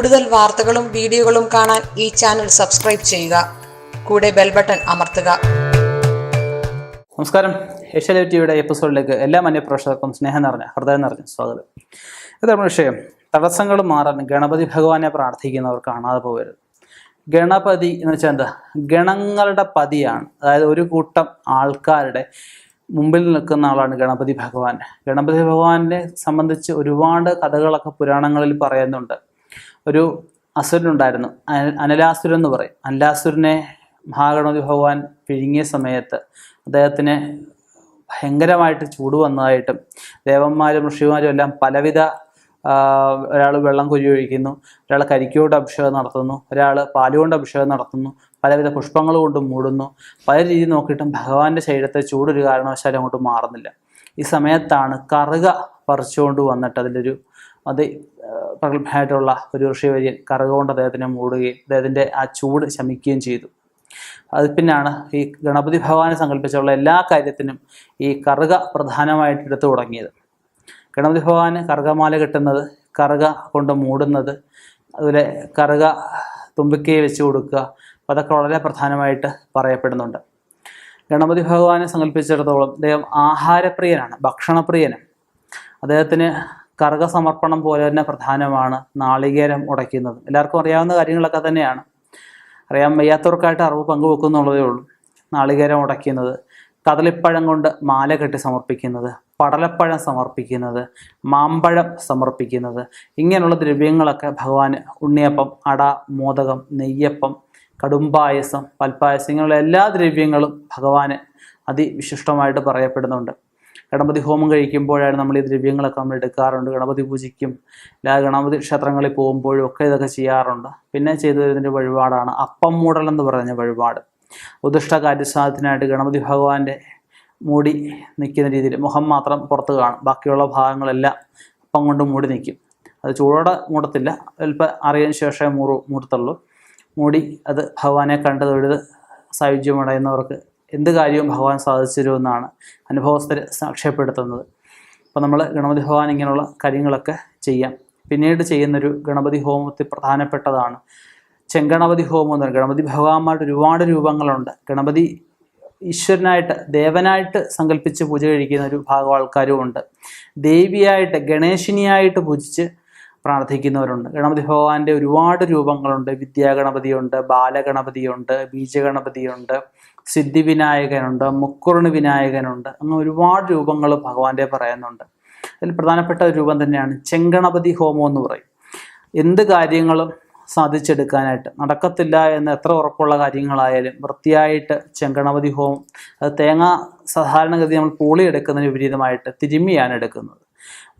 കൂടുതൽ വാർത്തകളും വീഡിയോകളും കാണാൻ ഈ ചാനൽ സബ്സ്ക്രൈബ് ചെയ്യുക. കൂടെ ബെൽ ബട്ടൺ അമർത്തുക. നമസ്കാരം. ഏഷ്യാലൈവ് ടിവിയുടെ എപ്പിസോഡിലേക്ക് എല്ലാ മന്യപ്രേക്ഷകർക്കും സ്നേഹം നിറഞ്ഞ ഹൃദയം നിറഞ്ഞ സ്വാഗതം. ഇത് നമ്മുടെ വിഷയം. തടസ്സങ്ങൾ മാറാൻ ഗണപതി ഭഗവാനെ പ്രാർത്ഥിക്കുന്നവർ കാണാതെ പോകരുത്. ഗണപതി എന്ന് വെച്ചാൽ എന്താ? ഗണങ്ങളുടെ പതിയാണ്. അതായത് ഒരു കൂട്ടം ആൾക്കാരുടെ മുമ്പിൽ നിൽക്കുന്ന ആളാണ് ഗണപതി ഭഗവാൻ. ഗണപതി ഭഗവാനെ സംബന്ധിച്ച് ഒരുപാട് കഥകളൊക്കെ പുരാണങ്ങളിൽ പറയുന്നുണ്ട്. ഒരു അസുരനുണ്ടായിരുന്നു. അന- അനലാസുരൻ എന്ന് പറയും. അനലാസുരനെ മഹാഗണപതി ഭഗവാൻ പിഴുങ്ങിയ സമയത്ത് അദ്ദേഹത്തിന് ഭയങ്കരമായിട്ട് ചൂട് വന്നതായിട്ടും ദേവന്മാരും ഋഷിമാരും എല്ലാം പലവിധ ഒരാൾ വെള്ളം കുരി ഒഴിക്കുന്നു ഒരാൾ കരിക്കുകൊണ്ട് അഭിഷേകം നടത്തുന്നു ഒരാൾ പാലുകൊണ്ട് അഭിഷേകം നടത്തുന്നു പലവിധ പുഷ്പങ്ങൾ കൊണ്ട് മൂടുന്നു. പല രീതി നോക്കിയിട്ടും ഭഗവാന്റെ ശരീരത്തെ ചൂടൊരു കാരണവശാലും അങ്ങോട്ട് മാറുന്നില്ല. ഈ സമയത്താണ് കറുക പറിച്ചുകൊണ്ട് വന്നിട്ട് അതിലൊരു അത് പ്രഗത്ഭനായിട്ടുള്ള ഒരു ഋഷിവര്യൻ കറുക കൊണ്ട് അദ്ദേഹത്തിനെ മൂടുകയും അദ്ദേഹത്തിന്റെ ആ ചൂട് ശമിക്കുകയും ചെയ്തു. അത് പിന്നാണ് ഈ ഗണപതി ഭഗവാനെ സങ്കല്പിച്ചുള്ള എല്ലാ കാര്യത്തിനും ഈ കറുക പ്രധാനമായിട്ട് എടുത്തു തുടങ്ങിയത്. ഗണപതി ഭഗവാന് കറുകമാല കെട്ടുന്നത് കറുക കൊണ്ട് മൂടുന്നത് അതുപോലെ കറുക തുമ്പിക്കൈ വെച്ച് കൊടുക്കുക അപ്പോൾ അതൊക്കെ വളരെ പ്രധാനമായിട്ട് പറയപ്പെടുന്നുണ്ട്. ഗണപതി ഭഗവാനെ സങ്കല്പിച്ചിടത്തോളം അദ്ദേഹം ആഹാരപ്രിയനാണ് ഭക്ഷണപ്രിയനാണ്. അദ്ദേഹത്തിന് കറുക സമർപ്പണം പോലെ തന്നെ പ്രധാനമാണ് നാളികേരം ഉടയ്ക്കുന്നത്. എല്ലാവർക്കും അറിയാവുന്ന കാര്യങ്ങളൊക്കെ തന്നെയാണ്. അറിയാൻ വയ്യാത്തവർക്കായിട്ട് അറിവ് പങ്കുവെക്കുന്നുള്ളതേ ഉള്ളൂ. നാളികേരം ഉടയ്ക്കുന്നത് കദളിപ്പഴം കൊണ്ട് മാല കെട്ടി സമർപ്പിക്കുന്നത് പടലപ്പഴം സമർപ്പിക്കുന്നത് മാമ്പഴം സമർപ്പിക്കുന്നത് ഇങ്ങനെയുള്ള ദ്രവ്യങ്ങളൊക്കെ ഭഗവാന് ഉണ്ണിയപ്പം അട മോദകം നെയ്യപ്പം കടുംപായസം പൽപ്പായസം ഇങ്ങനെയുള്ള എല്ലാ ദ്രവ്യങ്ങളും ഭഗവാന് അതിവിശിഷ്ടമായിട്ട് പറയപ്പെടുന്നുണ്ട്. ഗണപതി ഹോമം കഴിക്കുമ്പോഴാണ് നമ്മൾ ഈ ദ്രവ്യങ്ങളൊക്കെ നമ്മൾ എടുക്കാറുണ്ട്. ഗണപതി പൂജിക്കും എല്ലാ ഗണപതി ക്ഷേത്രങ്ങളിൽ പോകുമ്പോഴും ഒക്കെ ഇതൊക്കെ ചെയ്യാറുണ്ട്. പിന്നെ ചെയ്തു വരുന്നൊരു വഴിപാടാണ് അപ്പം മൂടൽ എന്ന് പറയുന്ന വഴിപാട്. ഉദിഷ്ട കാര്യസാധനത്തിനായിട്ട് ഗണപതി ഭഗവാന്റെ മൂടി നിൽക്കുന്ന രീതിയിൽ മുഖം മാത്രം പുറത്ത് കാണും. ബാക്കിയുള്ള ഭാഗങ്ങളെല്ലാം അപ്പം കൊണ്ട് മൂടി നിൽക്കും. അത് ചൂടോടെ മൂടത്തില്ല. അല്പം അറിയതിന് ശേഷമേ മൂറു മൂടത്തുള്ളൂ. മൂടി അത് ഭഗവാനെ കണ്ട് തൊഴുത് സായുജ്യമടയുന്നവർക്ക് എന്ത് കാര്യവും ഭഗവാൻ തരുമെന്നാണ് അനുഭവസ്ഥർ സാക്ഷ്യപ്പെടുത്തുന്നത്. അപ്പോൾ നമ്മൾ ഗണപതി ഭഗവാൻ ഇങ്ങനെയുള്ള കാര്യങ്ങളൊക്കെ ചെയ്യാം. പിന്നീട് ചെയ്യുന്നൊരു ഗണപതി ഹോമത്തിൽ പ്രധാനപ്പെട്ടതാണ് ചെങ്കണപതി ഹോമം എന്ന് ഗണപതി ഭഗവാന്മാരുടെ ഒരുപാട് രൂപങ്ങളുണ്ട്. ഗണപതി ഈശ്വരനായിട്ട് ദേവനായിട്ട് സങ്കല്പിച്ച് പൂജ കഴിക്കുന്ന ഒരു ഭാഗം ആൾക്കാരും ഉണ്ട്. ദേവിയായിട്ട് ഗണേശിനിയായിട്ട് പൂജിച്ച് പ്രാർത്ഥിക്കുന്നവരുണ്ട്. ഗണപതി ഭഗവാന്റെ ഒരുപാട് രൂപങ്ങളുണ്ട്. വിദ്യാഗണപതിയുണ്ട് ബാലഗണപതിയുണ്ട് ബീജഗണപതിയുണ്ട് സിദ്ധിവിനായകനുണ്ട് മുക്കുറുണി വിനായകനുണ്ട്. അങ്ങനെ ഒരുപാട് രൂപങ്ങൾ ഭഗവാന്റെ പറയുന്നുണ്ട്. അതിൽ പ്രധാനപ്പെട്ട ഒരു രൂപം തന്നെയാണ് ചെങ്കണപതി ഹോമം എന്ന് പറയും. എന്ത് കാര്യങ്ങളും സാധിച്ചെടുക്കാനായിട്ട് നടക്കത്തില്ല എന്ന് എത്ര ഉറപ്പുള്ള കാര്യങ്ങളായാലും വൃത്തിയായിട്ട് ചെങ്കണപതി ഹോമം അത് തേങ്ങ സാധാരണഗതി നമ്മൾ പൂളിയെടുക്കുന്നതിന് വിപരീതമായിട്ട് തിരുമ്മിയാണ് എടുക്കുന്നത്.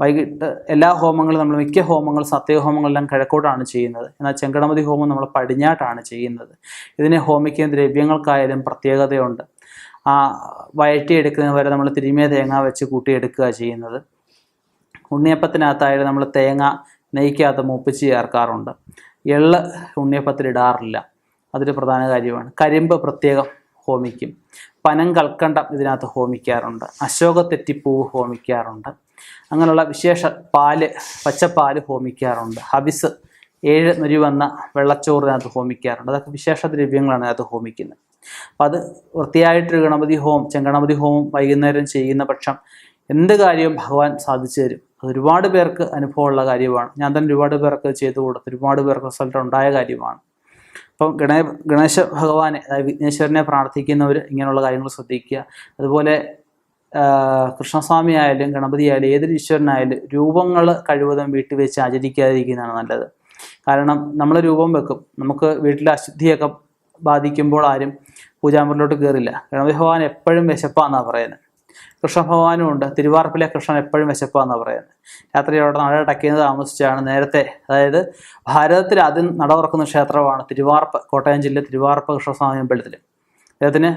വൈകിട്ട് എല്ലാ ഹോമങ്ങളും നമ്മൾ മിക്ക ഹോമങ്ങൾ സത്യഹോമങ്ങളെല്ലാം കിഴക്കോട്ടാണ് ചെയ്യുന്നത്. എന്നാൽ ചെങ്കടമതി ഹോമം നമ്മൾ പടിഞ്ഞാട്ടാണ് ചെയ്യുന്നത്. ഇതിനെ ഹോമിക്കുന്ന ദ്രവ്യങ്ങൾക്കായാലും പ്രത്യേകതയുണ്ട്. ആ വയറ്റിയെടുക്കുന്നത് വരെ നമ്മൾ തിരുമിയ തേങ്ങ വെച്ച് കൂട്ടിയെടുക്കുക ചെയ്യുന്നത്. ഉണ്ണിയപ്പത്തിനകത്തായാലും നമ്മൾ തേങ്ങ നെയ്ക്കകത്ത് മൂപ്പിച്ച് ചേർക്കാറുണ്ട്. എള്ള് ഉണ്ണിയപ്പത്തിൽ ഇടാറില്ല. അതൊരു പ്രധാന കാര്യമാണ്. കരിമ്പ് പ്രത്യേകം ഹോമിക്കും. പനം കൽക്കണ്ടം ഇതിനകത്ത് ഹോമിക്കാറുണ്ട്. അശോക തെറ്റിപ്പൂവ് ഹോമിക്കാറുണ്ട്. അങ്ങനെയുള്ള വിശേഷ പാൽ പച്ചപ്പാൽ ഹോമിക്കാറുണ്ട്. ഹബിസ് ഏഴ് നുരി വന്ന വെള്ളച്ചോറിനകത്ത് ഹോമിക്കാറുണ്ട്. അതൊക്കെ വിശേഷ ദ്രവ്യങ്ങളാണ് അതിനകത്ത് ഹോമിക്കുന്നത്. അപ്പം അത് വൃത്തിയായിട്ടൊരു ഗണപതി ഹോം ചെങ്കണപതി ഹോമം വൈകുന്നേരം ചെയ്യുന്ന പക്ഷം എന്ത് കാര്യവും ഭഗവാൻ സാധിച്ചു തരും. അത് ഒരുപാട് പേർക്ക് അനുഭവമുള്ള കാര്യമാണ്. ഞാൻ തന്നെ ഒരുപാട് പേർക്ക് ചെയ്തു കൊടുത്ത്. ഒരുപാട് പേർക്ക് റിസൾട്ട് ഉണ്ടായ കാര്യമാണ്. അപ്പം ഗണേ ഗണേശ ഭഗവാനെ അതായത് വിഘ്നേശ്വരനെ പ്രാർത്ഥിക്കുന്നവർ ഇങ്ങനെയുള്ള കാര്യങ്ങൾ ശ്രദ്ധിക്കുക. അതുപോലെ കൃഷ്ണസ്വാമി ആയാലും ഗണപതി ആയാലും ഏതൊരു ഈശ്വരനായാലും രൂപങ്ങൾ കഴിവതും വീട്ടിൽ വെച്ച് ആചരിക്കാതിരിക്കുന്നതാണ് നല്ലത്. കാരണം നമ്മൾ രൂപം വെക്കും. നമുക്ക് വീട്ടിലെ അശുദ്ധിയൊക്കെ ബാധിക്കുമ്പോൾ ആരും പൂജാമുറിലോട്ട് കയറില്ല ഗണപതി ഭഗവാൻ എപ്പോഴും വിശപ്പാന്നാണ് പറയുന്നത്. കൃഷ്ണ ഭഗവാനും ഉണ്ട്. തിരുവാർപ്പിലെ കൃഷ്ണൻ എപ്പോഴും വിശപ്പാന്നാണ് പറയുന്നത്. രാത്രിയോടെ നട അടയ്ക്കുന്നത് താമസിച്ചാണ് നേരത്തെ അതായത് ഭാരതത്തിൽ ആദ്യം നട തുറക്കുന്ന ക്ഷേത്രമാണ് തിരുവാർപ്പ് കോട്ടയം ജില്ല തിരുവാർപ്പ് കൃഷ്ണസ്വാമി അമ്പലത്തിൽ അദ്ദേഹത്തിന്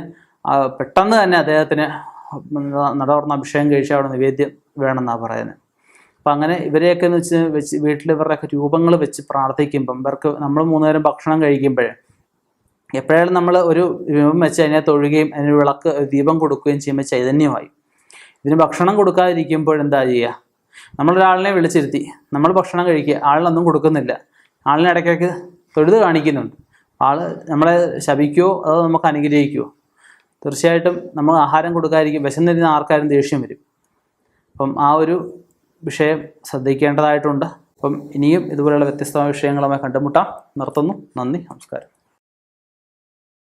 പെട്ടെന്ന് തന്നെ അദ്ദേഹത്തിന് നട തുറന്ന് അഭിഷേകം കഴിച്ച് അവിടെ നിവേദ്യം വേണമെന്നാണ് പറയുന്നത് അപ്പം അങ്ങനെ ഇവരെയൊക്കെ എന്ന് വെച്ച് വെച്ച് വീട്ടിൽ ഇവരുടെയൊക്കെ രൂപങ്ങൾ വെച്ച് പ്രാർത്ഥിക്കുമ്പം ഇവർക്ക് നമ്മൾ മൂന്നുനേരം ഭക്ഷണം കഴിക്കുമ്പോഴേ എപ്പോഴും നമ്മൾ ഒരു രൂപം വെച്ച് അതിനെ തൊഴുകയും അതിന് വിളക്ക് ദീപം കൊടുക്കുകയും ചെയ്യുമ്പോൾ ചൈതന്യമായി. ഇതിന് ഭക്ഷണം കൊടുക്കാതിരിക്കുമ്പോൾ എന്താ ചെയ്യുക നമ്മളൊരാളിനെ വിളിച്ചിരുത്തി നമ്മൾ ഭക്ഷണം കഴിക്കുക ആളിനൊന്നും കൊടുക്കുന്നില്ല. ആളിനെ ഇടയ്ക്കിടയ്ക്ക് തൊഴുത് കാണിക്കുന്നുണ്ട്. ആൾ നമ്മളെ ശപിക്കുമോ അതോ നമുക്ക് അനുഗ്രഹിക്കുവോ? തീർച്ചയായിട്ടും നമ്മൾ ആഹാരം കൊടുക്കാതിരിക്കും വിശന്നിരുന്ന ആർക്കാരും ദേഷ്യം വരും. അപ്പം ആ ഒരു വിഷയം ശ്രദ്ധിക്കേണ്ടതായിട്ടുണ്ട്. അപ്പം ഇനിയും ഇതുപോലെയുള്ള വ്യത്യസ്തമായ വിഷയങ്ങളുമായി കണ്ടുമുട്ടാം. നിർത്തുന്നു. നന്ദി. നമസ്കാരം.